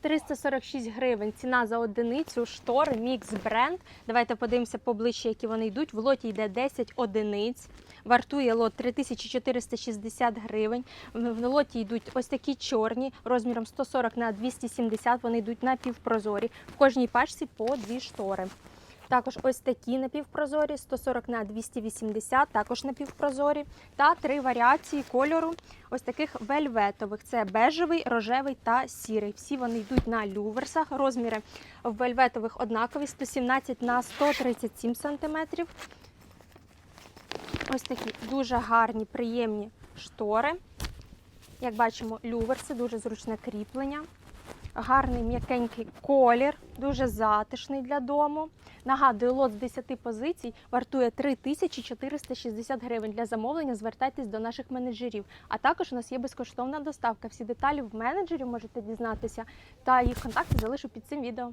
346 гривень. Ціна за одиницю штори Мікс бренд. Давайте подивимося поближче, які вони йдуть. В лоті йде 10 одиниць. Вартує лот 3460 гривень. В лоті йдуть ось такі чорні розміром 140 на 270. Вони йдуть напівпрозорі. В кожній пачці по дві штори. Також ось такі напівпрозорі 140 на 280, також напівпрозорі. Та три варіації кольору ось таких вельветових: це бежевий, рожевий та сірий. Всі вони йдуть на люверсах. Розміри в вельветових однакові 117 на 137 см. Ось такі дуже гарні, приємні штори. Як бачимо, люверси, дуже зручне кріплення. Гарний м'якенький колір, дуже затишний для дому. Нагадую, лот з 10 позицій вартує 3460 гривень. Для замовлення звертайтесь до наших менеджерів. А також у нас є безкоштовна доставка. Всі деталі в менеджері можете дізнатися, та їх контакти залишу під цим відео.